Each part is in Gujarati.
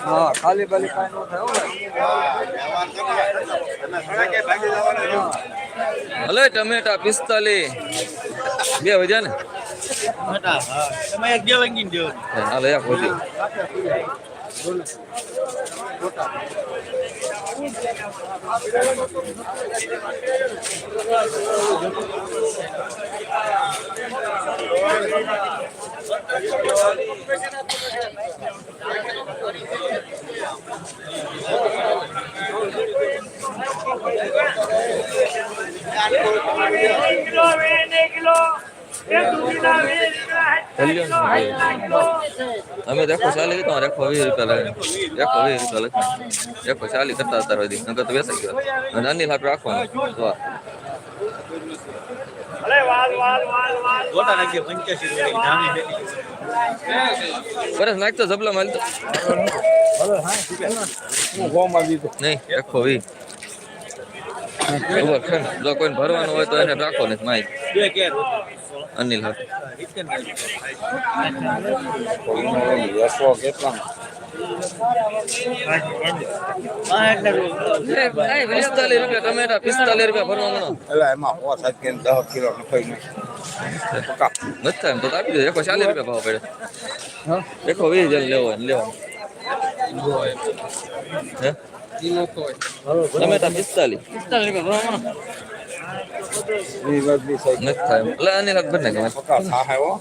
હા ખાલી બાલી કાંઈ હલે ટમેટા પિસ્તાલીસ. બે વજા ને? હાલે એક વીસ કિલો એક દૂધીના વીસ કિલો કિલો અમે દેખો ચાલી તો રેખો વીસ રૂપિયા લાગે રેખો વીસ રૂપિયા લખી રેખો ચાલી કરતા હતા વધી નકર તો વેસાઈ ગયો અને અનિલ હાટ રાખવાનું વાલ બરસ નાખતો જબલા માલ તો. નહીં રાખો ખબર છે જો કોઈને ભરવાનું હોય તો એને રાખો ને માહિત અનિલ હાટ ટમેટા પિસ્તાલીસ રૂપિયા ભરવા એટલે એમાં પાંચ સાત કે દસ કિલો નખાઈ નાખે. નથી એમ તો આપી દે ચાલીસ રૂપિયા ભાવ પડે એકસો વીસ હજાર લેવો હોય ને ટમેટા પિસ્તાલીસ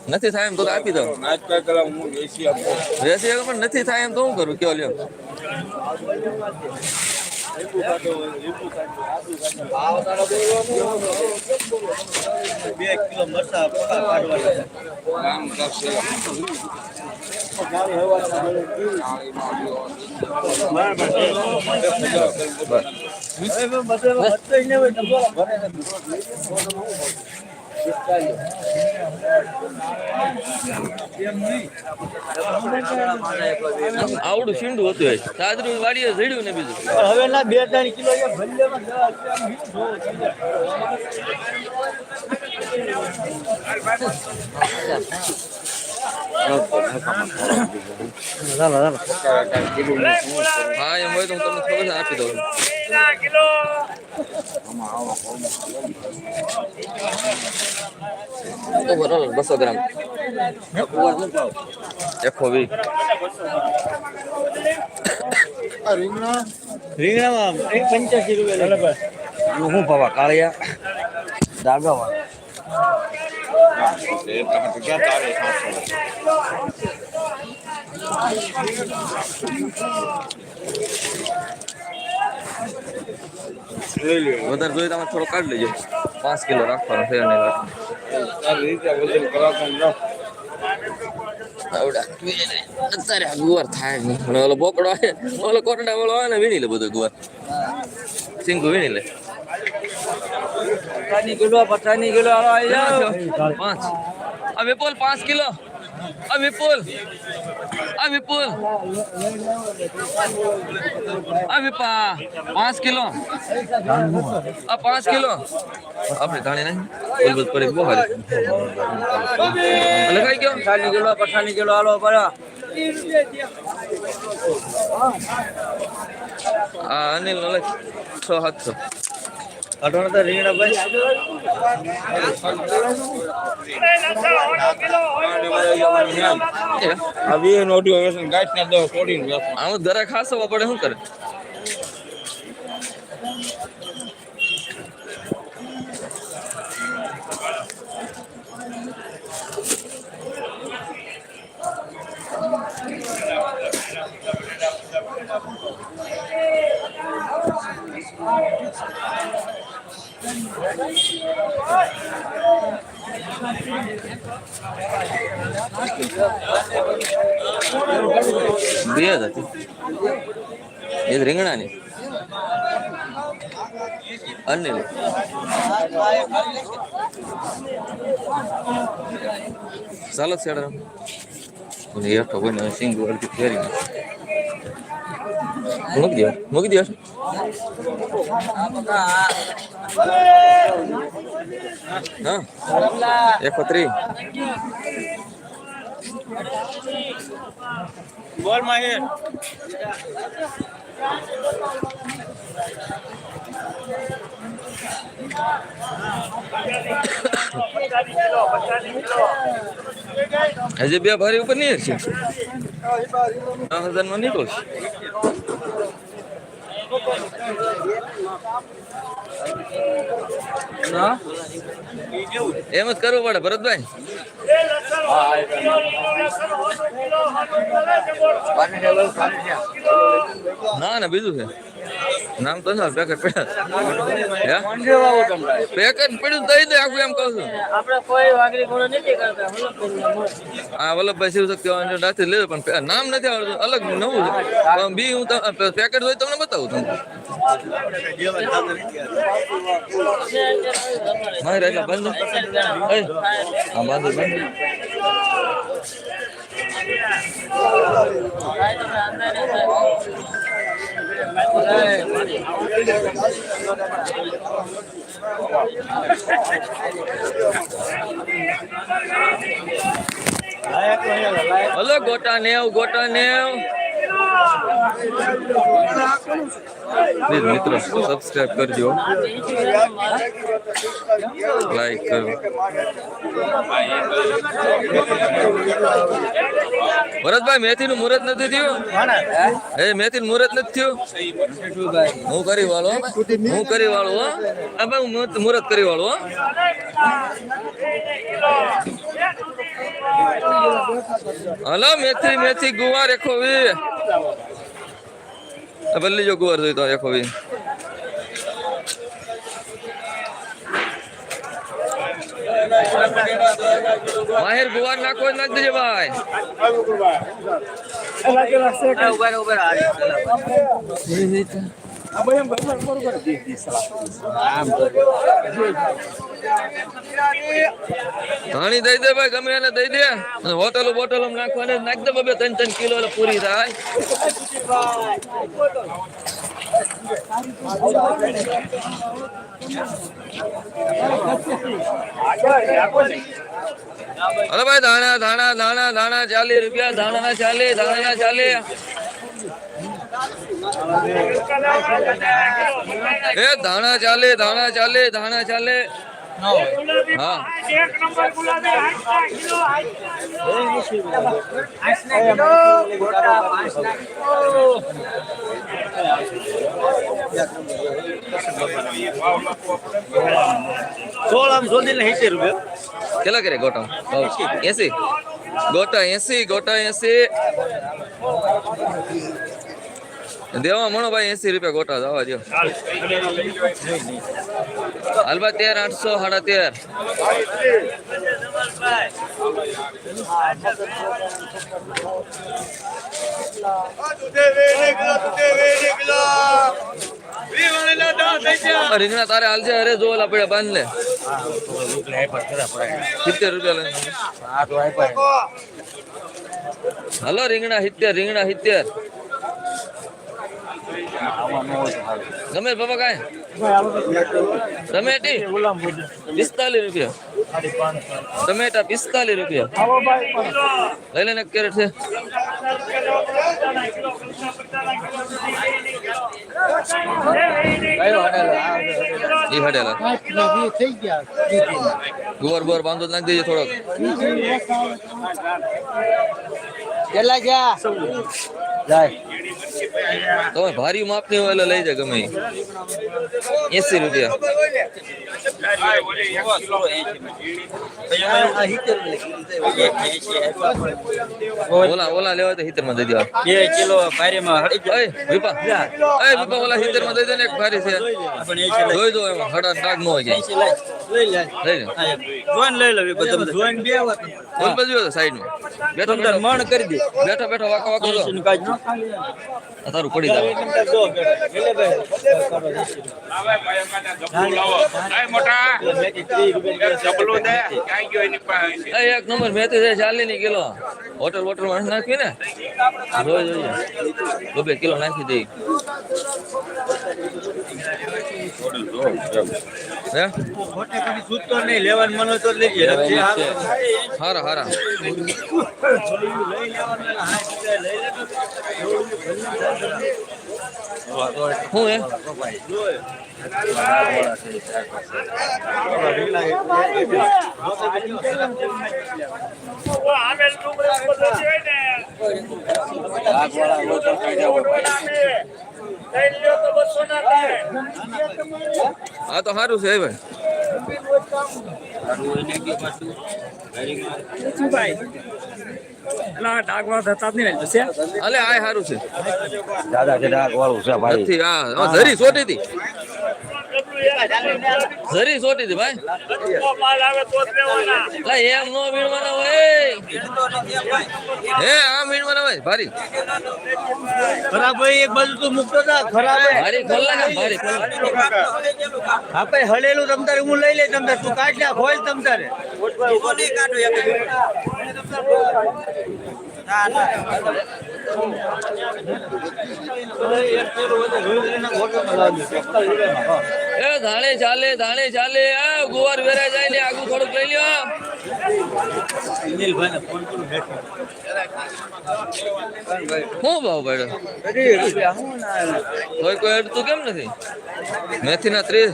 નથી થાય એમ. તો આપી દો પણ નથી થાય એમ તો હું કરું? કયો લ્યો. આમ કરશે. આવડું શીંડું હતું એ. સાદરું વાડીએ ઝડ્યું ને બીજું. હવે ના બે ત્રણ કિલો ભલ્લેમાં. હા એમ હોય તો હું તમને ખબર આપી દઉં. કિલો. બરાબર બસો ગ્રામ. એકસો વીસ આ રીંગણા? રીંગણામાં એક પંચ્યાસી રૂપિયા આનું શું ભાવા કાળિયા? ક્યાં તારે સાતસો લઈ લ્યો વધારે જોઈએ તમારે થોડો કાઢી લેજો. પાંચ કિલો રાખવાનો છે અને તારી રીતે વજન કરાવતા ને રાખ. અત્યારે ગુવાર થાય નહીં. અને ઓલો બોકડો ઓલો કોટડા વાળો આવે ને વીણી લે બધો ગુવાર. સિંગુ વીણી લે પચાસની કિલો પચાસની કિલો પાંચ. આ વિપુલ પાંચ કિલો. આ વિપુલ આ વિપુલ આ વિપા પાંચ કિલો. આ પાંચ કિલો. આપણે ધાણી નહીં. બોલ પડી બહુ હારી લખાઈ ગયો. પચાસની કિલો પચાસની કિલો હાલો બરા અનિલ નો લખ છ સાતસો. અઢાર તો રીંગણા ભાઈ આ વીસ નોટિયો વેચન ગાંઠના દસ તોડીને વેચવાનું. આમ ઘરે ખાસો પડે શું કરે બે જ હતી. એ જ રીંગણાની. અનિલ. ચાલો છેડ અને તો કોઈ સિંગ અડધી ફેરી મૂકી દો મૂકી દો હા એકસો ત્રીસ બોલ માહિર હજી બે ભારી ઉપર નહીં છે ત્રણ હજારમાં નીકળશે. એમ જ કરવું પડે ભરતભાઈ. ના ના બીજું છે. નામ તો ના પેકેટ પેકેટ પડ્યું દઈ દે આખું એમ કહું છું. આપણે કોઈ વાગરી ગુનો નથી કરતા વલ્લભભાઈ આ વલ્લભભાઈ શિવ શક્તિ રાતે લેવું પણ નામ નથી આવડતું અલગ નવું છે. બી હું પેકેટ હોય તમને બતાવું તમને. મારે એટલે બંધ. આ બાંધો બંધ. હલો ગોટા નેવ ગોટા નેવ. પ્લીઝ મિત્રો સબસ્ક્રાઇબ કરજો. લાઈક કરો. ભરતભાઈ મેથી નું મુહૂર્ત નથી થયું? એ મેથી નું મુહૂર્ત નથી થયું? હું કરી વાળો, હું. કરી વાળો ભાઈ, હું મુહૂર્ત- કરી વાળો હલો, મેથી મેથી, ગુવા એકો વી આ ભલે જો ગુવાર જોઈતો એકો વી માહેર ગુવાર નાખો નાખ દેજે ભાઈ ધાણી દઈ દે ભાઈ, ગમે એને દઈ દે. અને હોટલો બોટલો નાખવાને નાખ દે બબે, ત્રણ ત્રણ કિલો એટલે પૂરી થાય. અરે ભાઈ, ધાણા ધાણા ધાણા ધાણા ચાલીસ રૂપિયા, ધાણા ના ચાલીસ, ધાણા ના ચાલીસ. એ ધાણા ચાલે ધાણા ચાલે ધાણા ચાલે હા એક નંબર ગુલાબી આઠ કિલો આઠ કિલો સોળ આમ શોધી ને સિત્તેર રૂપિયા કેટલા કરે ગોટા એસી ગોટા એસી ગોટા એસી દેવા મણો ભાઈ એસી રૂપિયા ગોટા જવા દો હાલબા તેર, આઠસો, સાડા તેર. રીંગણા તારે હાલશે અરે જો પડ્યા બાંધ લે સિત્તેર રૂપિયા લે હલો, રીંગણા સિત્તેર રીંગણા સિત્તેર. ગમે બાબા કાંઈ ટમેટી પિસ્તાલીસ રૂપિયા ટમેટા પિસ્તાલીસ રૂપિયા લઈ લે ને એક કેરેટ છે ઈ હડેલા ગુવાર બોર બાંધો તો નાખી દેજો થોડોક કેટલા ગયા જાય તમે ભારી માપની હોય એટલે લઈ જાય ગમે એસી રૂપિયા ઓલા ઓલા લેવા તો હિતરમાં દઈ દેવા બે કિલો ભારીમાં હળી જાય એ વિપા એ વિપા ઓલા હિતરમાં દઈ દે ને એક ભારી છે આપણે એસી લઈ જોઈ દો એમાં હડા ડાગ નો હોય એસી લઈ લઈ લે. જોઈન લઈ લે બધા. જોઈન બે વાત બોલ બાજુ સાઈડમાં બેઠો બેઠો. મણ કરી દે. બેઠો બેઠો વાકો વાકો જો. તારું પડી જાય. એક નંબર મેથી છે ચાલી ની કિલો. હોટલ વોટરમાં નાખી ને? જોઈ જોઈએ બબે કિલો નાખી દઈ હારું હારા. હા, શું હે આ તો સારું છે ભાઈ. અલે આ સારું છે. દાદા કે ડાક વાળું છે ભાઈ. નથી હા ઝરી સોટી હતી ઝરી ચોટી હતી ભાઈ. લા એમ નો વીણવાના હોય હે આ વીણવાના હોય ભારી. ખરાબ ભાઈ એક બાજુ તો મુકતો હતા ખરાબ. ભારી ખોલ્લા ને ભારી હા આપણે હળેલું તમ તારે હું લઈ લે તમતારે. તું કાઢ લે ખોલ તમ તારે એ ધાણે ચાલે ધાણે ચાલે. ગુવાર વેરા જાય ને આગુ થોડુંક લઈ લ્યો. શું ભાવ પડ્યો? કોઈ કોઈ અડતું કેમ નથી? મેથી ના ત્રીસ.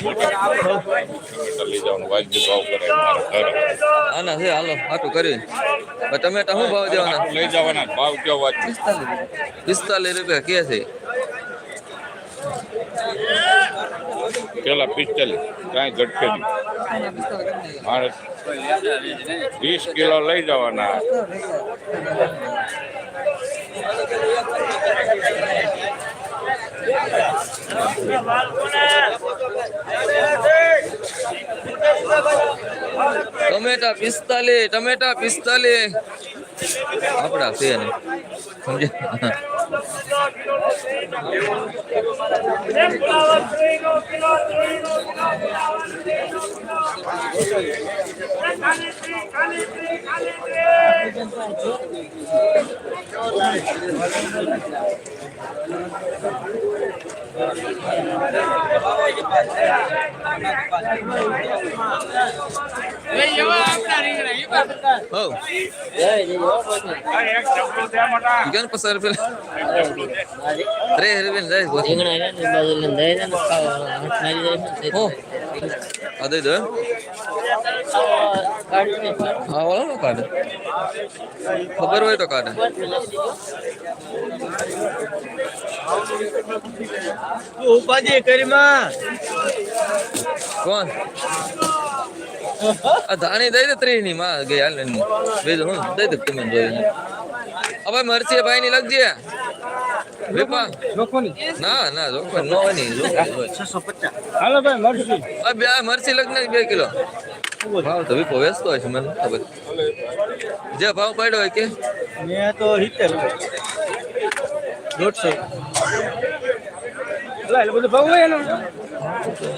લઈ જવાનું વાજબી ભાવ કરે મારા ઘરે આના છે હાલો આટું કરી ટમેટા શું ભાવ દેવાના? લઈ જવાના ભાવ કેવો વાજબી પિસ્તાલીસ રૂપિયા કે છે? પેલા પિસ્તાલીસ કાંઈ ઘટકે નહીં મારે વીસ કિલો લઈ જવાના. ટમેટા પિસ્તાલીસ ટમેટા પિસ્તાલીસ. આપડા છે ને સમજ્યા હો કેમ પસાર પેલા ત્રેસ રૂપિયા જાય બોલ. હો આ દઈ દો ઉપાધિ કરીમાં કોણ? આ ધાણી દઈ દે ત્રીસની માં ગઈ હાલ બીજું હું દઈ દે તમે જોઈ હવે મરચી ભાઈ ની લખજે. ના ના નો બે મરચી લગ્ન બે કિલો. ભાવ તો વિપો વેચતો મને ખબર. જે ભાવ પડ્યો હોય કે? મેં તો સિત્તેર દોઢસો.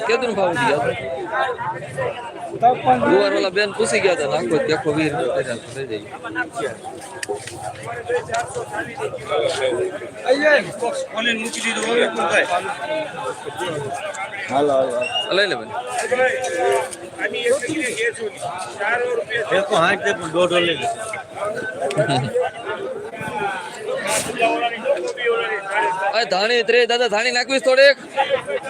કેતું ભાવ ઉઠી ગયા? ગુવાર વાળા બેન પૂછી ગયા હતા નાખો ત્યાખો વીર થઈ જાય. લઈ લે બેન દોઢો લઈ લે આ ધાણી ત્રે, દાદા, ધાણી નાખવીશ થોડીક.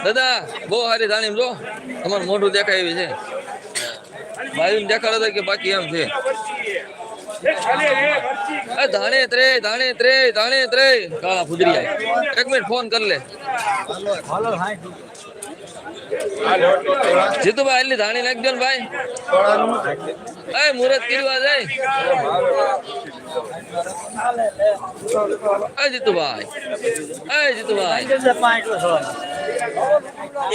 દાદા, બહુ સારી ધાણી, જો. તમારું મોઢું દેખાય છે. ભાઈ દેખાડો તો કે બાકી એમ છે. ધાણે ત્રે ધાણે ત્રે ધાણે ત્રે. કાળા ફુદરી એક મિનિટ ફોન કર લે. જીતુભાઈ એટલી ધાણી નાખજો ને ભાઈ. એ મુરત કિરવા જાય. જીતુભાઈ. એ જીતુભાઈ.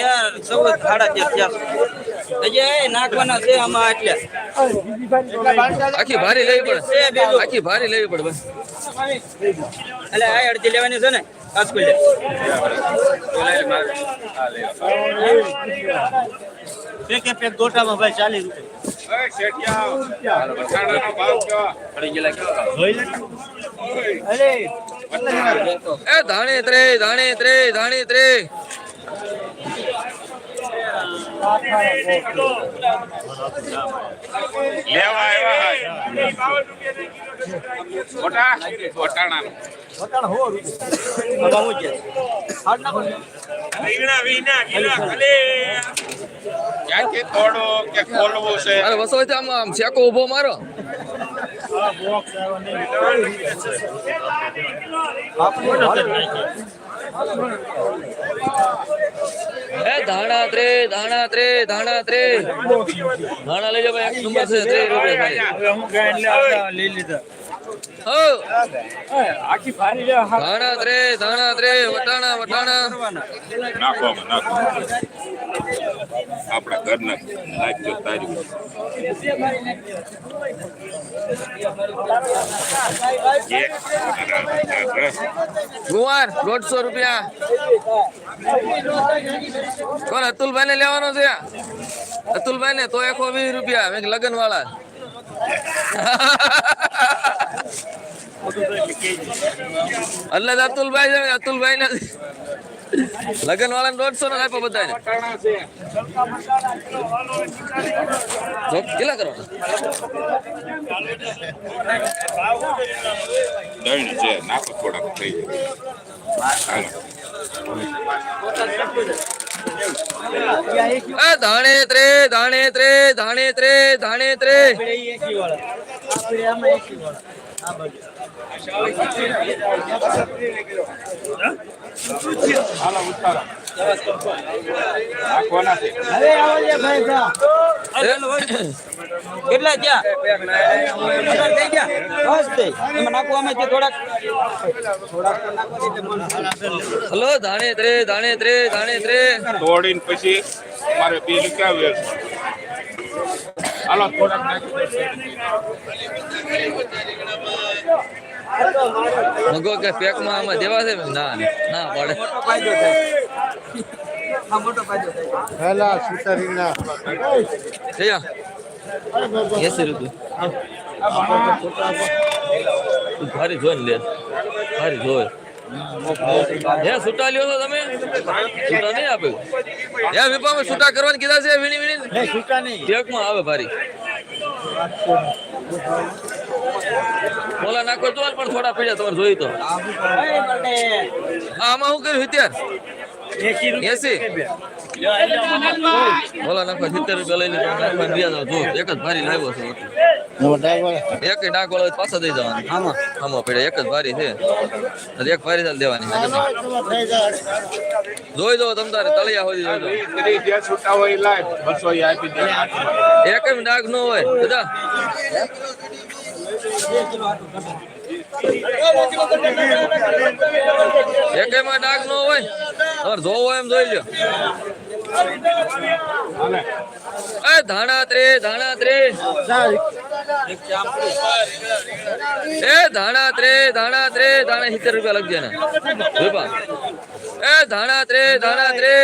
યાર સૌ ખાડા ત્યાં ત્યાં. હજી એ નાખવાના છે આમાં એટલે. આખી ભારી લેવી પડે. આખી ભારી લેવી પડે બસ. એટલે આ અડધી લેવાની છે ને. કાચકુલ લે પેક પેક ગોટામાં ભાઈ ચાલીસ રૂપિયા. એ ધાણે ત્રે ધાણે ત્રે ધાણે ત્રે લેવા આવ્યા મોટા વટાણા ક્યાંથી તોડો કે ખોલવું છે અરે વસો આમ આમ શેકો ઊભો મારો એ ધાણા ત્રે ધાણા ત્રે ધાણા ત્રે. ધાણા લઈ જાવ એક નંબર છે ત્રે રૂપિયા ખાલી હો નાખો આપણા ઘરના નાખજો તારી એક ગુવાર, દોઢસો રૂપિયા. કોણ અતુલભાઈ ને લેવાનો છે? અતુલભાઈ ને તો એકસો વીસ રૂપિયા લગન વાળા એટલે જ અતુલભાઈ અતુલભાઈ ના લગન વાળા ને દોઢસો ના આપ્યા બધાને. કેટલા કરો? નાખો થોડાક, થઈ જાય ધાણે ત્રે ધાણે ત્રે ધાણે ત્રે ધાણે ત્રે. નાખવાના છે કેટલા થયા? પચાસ થઈ ગયા? બસ તે એમાં નાખવામાં છે થોડાક. હલો ધાણે ત્રે ધાણે ત્રે ધાણે ત્રે. તોડીને પછી મારે બે રૂપિયા વેચ હાલો થોડાક નાખી મગો કે પેકમાં આમાં દેવા છે? ના ના પડે. હેલા થાય ના મોટો ફાયદો થાય હેલા સુતારીના. થયા એસી રૂપિયા તું ભારી જોઈને લે. ભારી જોઈ. હે છૂટા લ્યો છો તમે? છૂટા નહીં આપ્યું હે વિપામાં છૂટા કરવાની કીધા છે વીણી વીણી છૂટા નહીં. આવે ભારી. બોલા નાખો તો પણ થોડા પીડ્યા તમારે જોઈ તો. આમાં શું કર્યું અત્યારે એસી? નાખો સિત્તેર રૂપિયા લઈ લીધો નાખવા જો, એક જ ભારી લાવ્યો એક ડાક વાળો પાછા દઈ જવાનું. આમાં આમાં એક જ ભારી છે. એક ભારી ચાલ દેવાની જોઈ દો તમ તારે, તળિયા જોઈ હોય દે એક ડાક ન હોય, બધા. એકેમાં ડાક ન હોય. તમારે જોવો એમ જોઈ લ્યો. એ ધાણા ત્રે ધાણા ત્રે એ ધાણા ત્રે ધાણા ત્રે ધાણા સિત્તેર રૂપિયા લખજે ને એ ધાણા ત્રે ધાણા ત્રે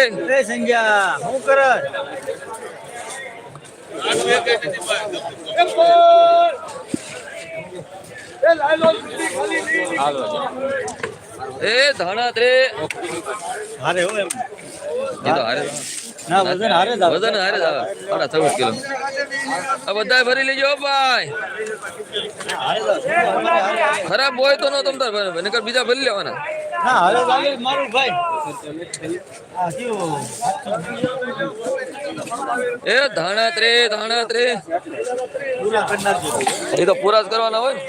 એ ધણત રે હારે હો એમ. એ તો હારે. ના વજન હારે જ વજન હારે જ આવે. ચૌદ કિલો. આ બધા ભરી લેજો ભાઈ. ખરાબ હોય તો નો તમને નકર બીજા ભરી લેવાના. ના હારે જ મારું ભાઈ. આ કેવું? એ ધાણા ત્રે ધાણા ત્રે પૂરા કરી નાખજો એ તો પૂરા જ કરવાના હોય ને.